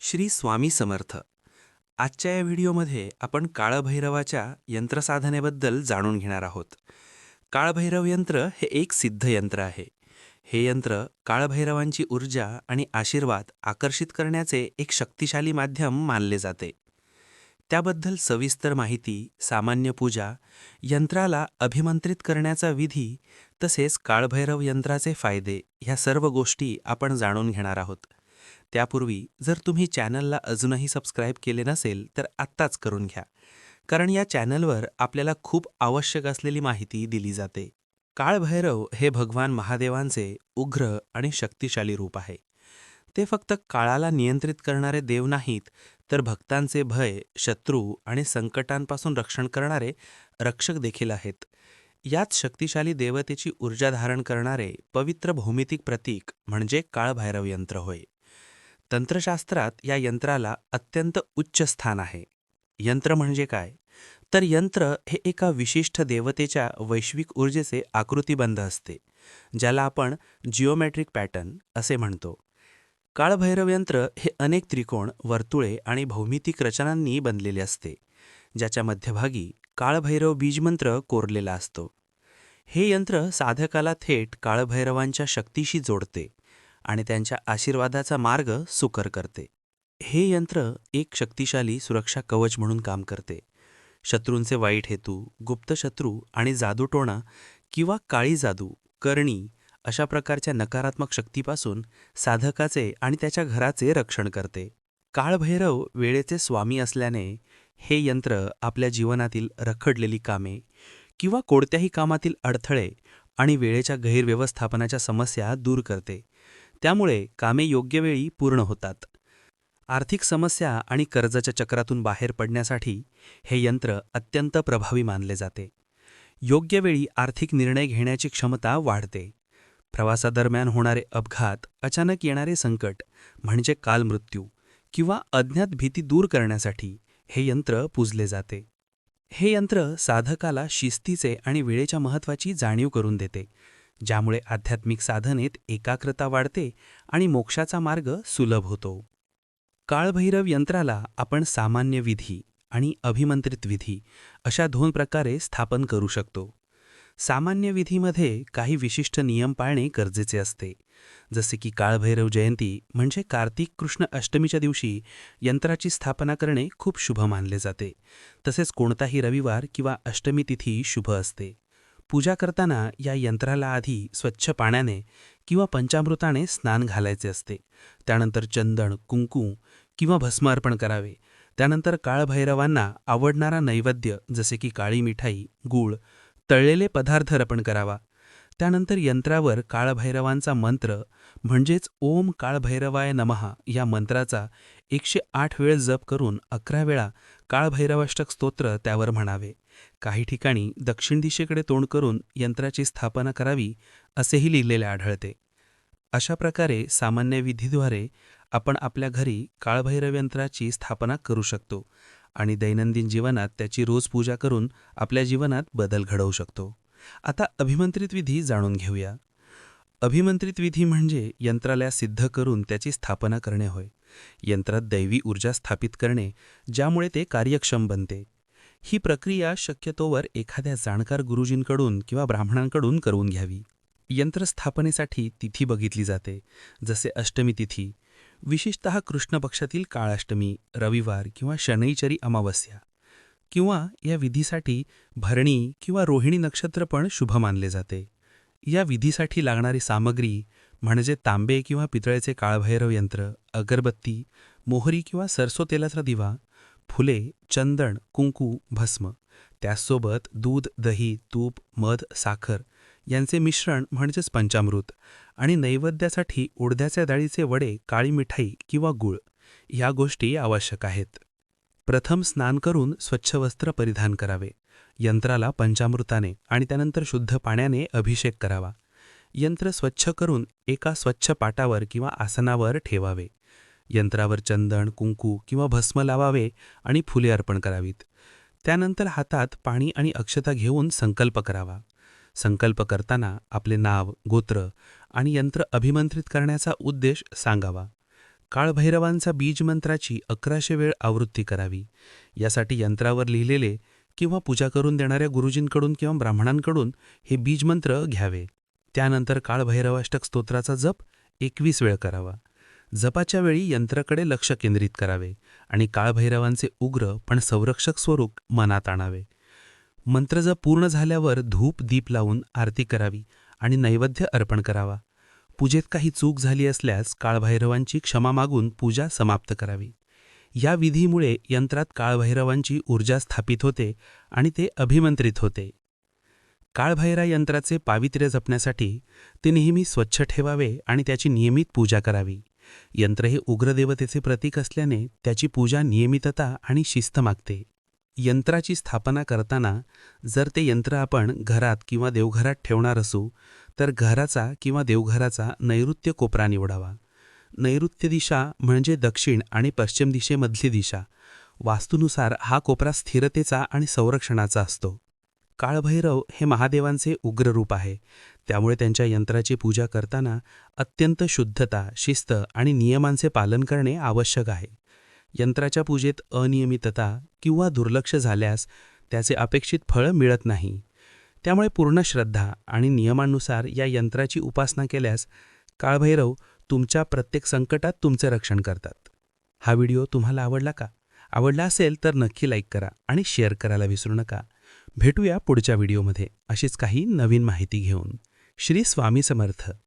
श्री स्वामी समर्थ. आजच्या या व्हिडिओमध्ये आपण काळभैरवाच्या यंत्रसाधनेबद्दल जाणून घेणार आहोत. काळभैरव यंत्र हे एक सिद्ध यंत्र आहे. हे यंत्र काळभैरवांची ऊर्जा आणि आशीर्वाद आकर्षित करण्याचे एक शक्तिशाली माध्यम मानले जाते. त्याबद्दल सविस्तर माहिती सामान्य पूजा यंत्राला अभिमंत्रित करण्याचा विधी तसेच काळभैरव यंत्राचे फायदे ह्या सर्व गोष्टी आपण जाणून घेणार आहोत. त्यापूर्वी जर तुम्ही चॅनलला अजूनही सबस्क्राईब केले नसेल तर आत्ताच करून घ्या. कारण या चॅनलवर आपल्याला खूप आवश्यक असलेली माहिती दिली जाते. काळभैरव हे भगवान महादेवांचे उग्र आणि शक्तिशाली रूप आहे. ते फक्त काळाला नियंत्रित करणारे देव नाहीत तर भक्तांचे भय शत्रू आणि संकटांपासून रक्षण करणारे रक्षक देखील आहेत. याच शक्तिशाली देवतेची ऊर्जा धारण करणारे पवित्र भौमितिक प्रतीक म्हणजे काळभैरव यंत्र होय. तंत्रशास्त्रात या यंत्राला अत्यंत उच्च स्थान आहे. यंत्र म्हणजे काय? तर यंत्र हे एका विशिष्ट देवतेच्या वैश्विक ऊर्जेचे आकृतीबंध असते ज्याला आपण जिओमॅट्रिक पॅटर्न असे म्हणतो. काळभैरव यंत्र हे अनेक त्रिकोण वर्तुळे आणि भौमितिक रचनांनी बनलेले असते ज्याच्या मध्यभागी काळभैरव बीजमंत्र कोरलेला असतो. हे यंत्र साधकाला थेट काळभैरवांच्या शक्तीशी जोडते आणि त्यांच्या आशीर्वादाचा मार्ग सुकर करते. हे यंत्र एक शक्तिशाली सुरक्षा कवच म्हणून काम करते. शत्रूंचे वाईट हेतू गुप्त शत्रू आणि जादूटोणा किंवा काळी जादू करणी अशा प्रकारच्या नकारात्मक शक्तीपासून साधकाचे आणि त्याच्या घराचे रक्षण करते. काळभैरव वेळेचे स्वामी असल्याने हे यंत्र आपल्या जीवनातील रखडलेली कामे किंवा कोणत्याही कामातील अडथळे आणि वेळेच्या गैरव्यवस्थापनाच्या समस्या दूर करते. त्यामुळे कामे योग्य वेळी पूर्ण होतात. आर्थिक समस्या आणि कर्जाच्या चक्रातून बाहेर पडण्यासाठी हे यंत्र अत्यंत प्रभावी मानले जाते. योग्य वेळी आर्थिक निर्णय घेण्याची क्षमता वाढते. प्रवासादरम्यान होणारे अपघात अचानक येणारे संकट म्हणजे कालमृत्यू किंवा अज्ञात भीती दूर करण्यासाठी हे यंत्र पूजले जाते. हे यंत्र साधकाला शिस्तीचे आणि वेळेच्या महत्त्वाची जाणीव करून देते. ज्यामुळे आध्यात्मिक साधनेत एकाग्रता वाढते आणि मोक्षाचा मार्ग सुलभ होतो. काळभैरव यंत्राला आपण सामान्य विधी आणि अभिमंत्रित विधी अशा दोन प्रकारे स्थापन करू शकतो. सामान्य विधीमध्ये काही विशिष्ट नियम पाळणे गरजेचे असते. जसे की काळभैरव जयंती म्हणजे कार्तिक कृष्ण अष्टमीच्या दिवशी यंत्राची स्थापना करणे खूप शुभ मानले जाते. तसेच कोणताही रविवार किंवा अष्टमी तिथी शुभ असते. पूजा करताना या यंत्राला आधी स्वच्छ पाण्याने किंवा पंचामृताने स्नान घालायचे असते. त्यानंतर चंदन कुंकू किंवा भस्म अर्पण करावे. त्यानंतर काळभैरवांना आवडणारा नैवेद्य जसे की काळी मिठाई गूळ तळलेले पदार्थ अर्पण करावा. त्यानंतर यंत्रावर काळभैरवांचा मंत्र म्हणजेच ओम काळभैरवाय नमहा या मंत्राचा एकशे आठ वेळ जप करून अकरा वेळा काळभैरवाष्टक स्तोत्र त्यावर म्हणावे. काही ठिकाणी दक्षिण दिशेकडे तोंड करून यंत्राची स्थापना करावी असेही लिहिलेले आढळते. अशा प्रकारे सामान्य विधीद्वारे आपण आपल्या घरी काळभैरव यंत्राची स्थापना करू शकतो आणि दैनंदिन जीवनात त्याची रोज पूजा करून आपल्या जीवनात बदल घडवू शकतो. आता अभिमंत्रित विधी जाणून घेऊया. अभिमंत्रित विधी म्हणजे यंत्राला सिद्ध करून त्याची स्थापना करणे होय. यंत्रात दैवी ऊर्जा स्थापित करणे ज्यामुळे ते कार्यक्षम बनते. ही प्रक्रिया शक्यतोवर एखाद्या जाणकार गुरुजींकडून किंवा ब्राह्मणांकडून करून घ्यावी. यंत्रस्थापनेसाठी तिथी बघितली जाते जसे अष्टमी तिथी. विशेषत कृष्ण पक्षातील काळाष्टमी रविवार किंवा शनैचरी अमावस्या. किंवा या विधीसाठी भरणी किंवा रोहिणी नक्षत्र पण शुभ मानले जाते. या विधीसाठी लागणारी सामग्री म्हणजे तांबे किंवा पितळेचे काळभैरव यंत्र अगरबत्ती मोहरी किंवा सरसो तेलाचा दिवा फुले चंदन कुंकू भस्म. त्याचसोबत दूध दही तूप मध साखर यांचे मिश्रण म्हणजेच पंचामृत आणि नैवेद्यासाठी उडद्याच्या डाळीचे वडे काळी मिठाई किंवा गूळ. या गोष्टी आवश्यक आहेत. प्रथम स्नान करून स्वच्छ वस्त्र परिधान करावे. यंत्राला पंचामृताने आणि त्यानंतर शुद्ध पाण्याने अभिषेक करावा. यंत्र स्वच्छ करून एका स्वच्छ पाटावर किंवा आसनावर ठेवावे. यंत्रावर चंदन कुंकू किंवा भस्म लावावे आणि फुले अर्पण करावीत. त्यानंतर हातात पाणी आणि अक्षता घेऊन संकल्प करावा. संकल्प करताना आपले नाव गोत्र आणि यंत्र अभिमंत्रित करण्याचा उद्देश सांगावा. काळभैरवांचा बीजमंत्राची अकराशे वेळ आवृत्ती करावी. यासाठी यंत्रावर लिहिलेले किंवा पूजा करून देणाऱ्या गुरुजींकडून किंवा ब्राह्मणांकडून हे बीजमंत्र घ्यावे. त्यानंतर काळभैरवाष्टक स्तोत्राचा जप एकवीस वेळ करावा. जपाच्या वेळी यंत्राकडे लक्ष केंद्रित करावे आणि काळभैरवांचे उग्र पण संरक्षक स्वरूप मनात आणावे. मंत्रजप पूर्ण झाल्यावर धूप दीप लावून आरती करावी आणि नैवेद्य अर्पण करावा. पूजेत काही चूक झाली असल्यास काळभैरवांची क्षमा मागून पूजा समाप्त करावी. या विधीमुळे यंत्रात काळभैरवांची ऊर्जा स्थापित होते आणि ते अभिमंत्रित होते. काळभैरा यंत्राचे पावित्र्य जपण्यासाठी ते नेहमी स्वच्छ ठेवावे आणि त्याची नियमित पूजा करावी. यंत्र हे उग्रदेवतेचे प्रतीक असल्याने त्याची पूजा नियमितता आणि शिस्त मागते. यंत्राची स्थापना करताना जर ते यंत्र आपण घरात किंवा देवघरात ठेवणार असू तर घराचा किंवा देवघराचा नैऋत्य कोपरा निवडावा. नैऋत्य दिशा म्हणजे दक्षिण आणि पश्चिम दिशेमधली दिशा. वास्तूनुसार हा कोपरा स्थिरतेचा आणि संरक्षणाचा असतो. काळभैरव हे महादेवांचे उग्र रूप आहे. त्यामुळे त्यांच्या यंत्राची पूजा करताना अत्यंत शुद्धता शिस्त आणि नियमांचे पालन करणे आवश्यक आहे. यंत्राच्या पूजेत अनियमितता किंवा दुर्लक्ष झाल्यास त्याचे अपेक्षित फळ मिळत नाही. त्यामुळे पूर्ण श्रद्धा आणि नियमांनुसार या यंत्राची उपासना केल्यास काळभैरव तुमच्या प्रत्येक संकटात तुमचे रक्षण करतात. हा व्हिडिओ तुम्हाला आवडला का? आवडला असेल तर नक्की लाईक करा आणि शेअर करायला विसरू नका. भेटूया पुढच्या व्हिडिओमध्ये. अशीच काही नवीन माहिती घेऊन. श्री स्वामी समर्थ.